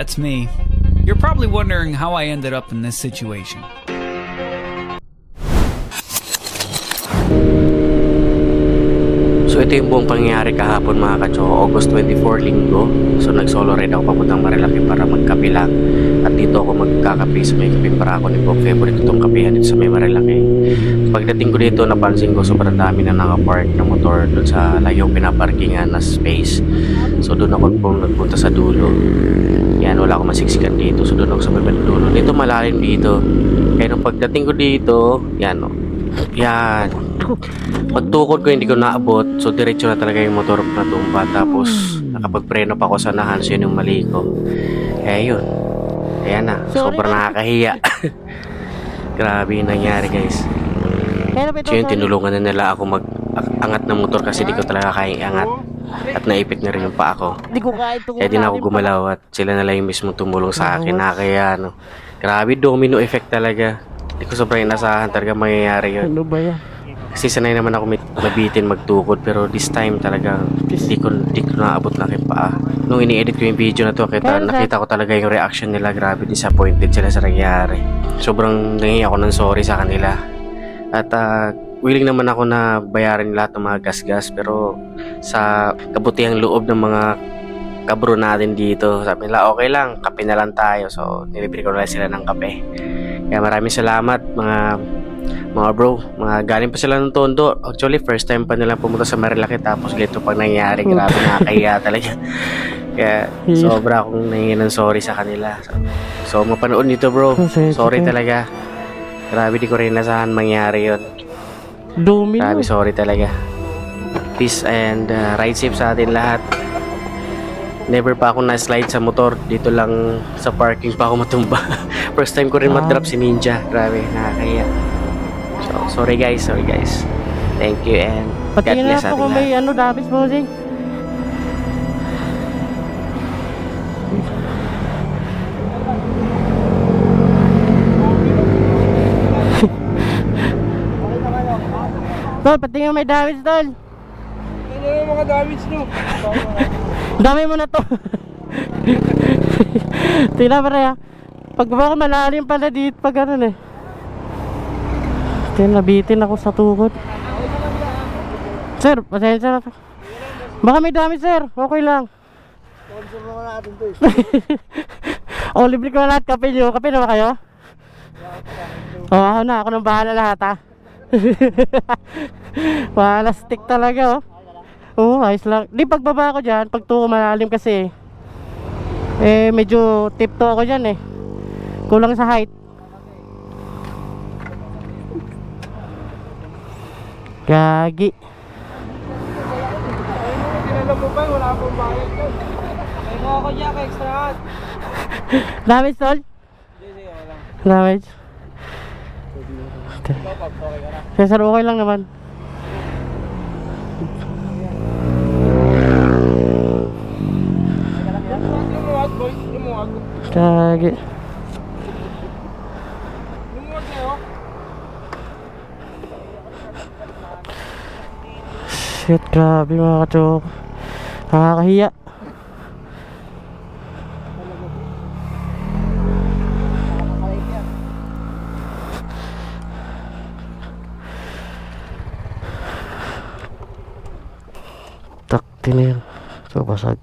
it's me, you're probably wondering how I ended up in this situation. So ito yung buong pangyayari kahapon mga kacho, August 24 linggo. So nag-solo ride ako papuntang Marilaki para magkape lang. At dito ako magkakape sa may kape para ako ni Bob. Favorite itong kapehan dito sa may Marilaki. Pagdating ko dito, napansin ko sobrang dami na nakapark na motor doon sa layong pinaparkingan na space. So doon ako nagpunta sa dulo. Yan, wala akong masiksikan dito. So doon ako sa may dulo. Dito malalim dito. Kaya nung pagdating ko dito, yan o. Yan. Pagtukod ko hindi ko naabot. So diretso na talaga yung motor ko natumba. Tapos nakapagpreno pa ako sa nahan. So yun yung mali ko. Kaya yun. Ayan na. Sobrang nakakahiya. Grabe yung nangyari guys. Na So yun, tinulungan na nila ako mag-angat ng motor kasi di ko talaga kaya angat. At naipit na rin yung pa ako. Hindi ko kaya ito. Kaya din ako gumalaw at sila na lang yung mismo tumulong sa akin. Na kaya ano. Grabe, domino effect talaga. Hindi ko sobrang inasahan talaga mangyayari yun. Ano ba yan? Kasi sanay naman ako mabitin magtukod pero this time talaga hindi ko, hindi ko naabot na aking paa. Nung ini-edit ko yung video na to, kita, nakita ko talaga yung reaction nila. Grabe, disappointed sila sa nangyari. Sobrang nangyay ako ng sorry sa kanila. At ah, willing naman ako na bayaran lahat ng mga gas-gas pero sa kabutihang loob ng mga kabro natin dito, sabi nila okay lang, kape na lang tayo. So, nilibre ko na lang sila ng kape. Kaya maraming salamat mga mga bro, mga galing pa sila ng Tondo. Actually, first time pa nila pumunta sa Marilaki tapos ganito pag nangyari. Grabe, nakakahiya talaga. Kaya sobra akong nangingin ng sorry sa kanila. So, mapanood nito bro. Sorry, talaga. Grabe, di ko rin nasahan mangyari yon. Domino. Grabe, sorry talaga. Peace and uh, ride safe sa atin lahat. Never pa ako na-slide sa motor. Dito lang sa parking pa ako matumba. First time ko rin Ah. ma-drop si Ninja. Grabe, nakakaya. So, sorry guys, sorry guys. Thank you and God Patingin na bless ating lahat. may ano, damage mo, Zing. Tol, patingin may damage, Tol. Ano yung mga damage nyo? Dami mo na to. Tingnan pa rin ha. Pag ba malalim pala dito pag ganun eh. Tingnan, nabitin ako sa tukod. Sir, pasensya na. Baka may dami sir, okay lang. Sponsor naman natin to eh. o, libre ko na lahat kape nyo. Kape na ba kayo? Oo, ako na. Ako nang bahala lahat ha. Wala stick talaga oh. Oo, ayos lang. Di pagbaba ko dyan, pag tuko malalim kasi eh medyo tipto ako dyan eh. Kulang sa height. Gagi. Hot. Damage tol? Hindi, sige. Damage. Pops, okay lang naman. Gagi. Lumuwag kayo. Shit, grabe mga kachok. Nakakahiya. Takti na yan. So, basag.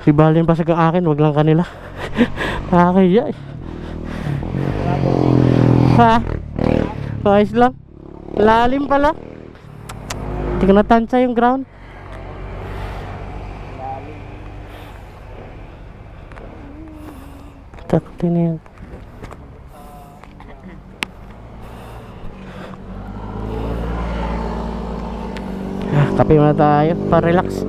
Si Balin basag ang akin, wag lang kanila. Nakakahiya eh. Ha? Ayos lang. Lalim pala. Hindi ko natansya yung ground. Takti na yan. Ah, kape muna tayo para relax.